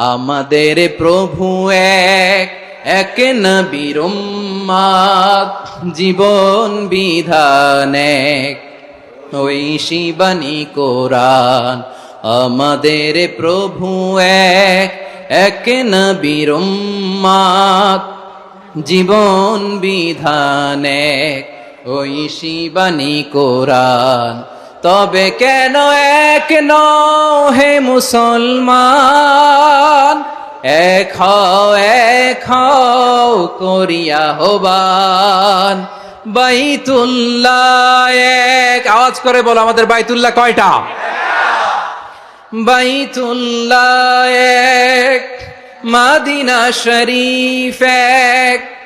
আমাদের প্রভু এক এক নবীর জীবন বিধান এক। ওই শিবানী কোরআন আমাদের প্রভু এক এক নবীর জীবন বিধান এক। ওই শিবানী কোরআন তবে কেন এক হে মুসলমান? এক এক করিয়া হবান বাইতুল্লাহ এক। আওয়াজ করে বলো, আমাদের বাইতুল্লাহ কয়টা? বাইতুল্লাহ এক। মাদিনা শরীফ এক।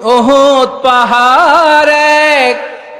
ওহদ পাহাড় এক।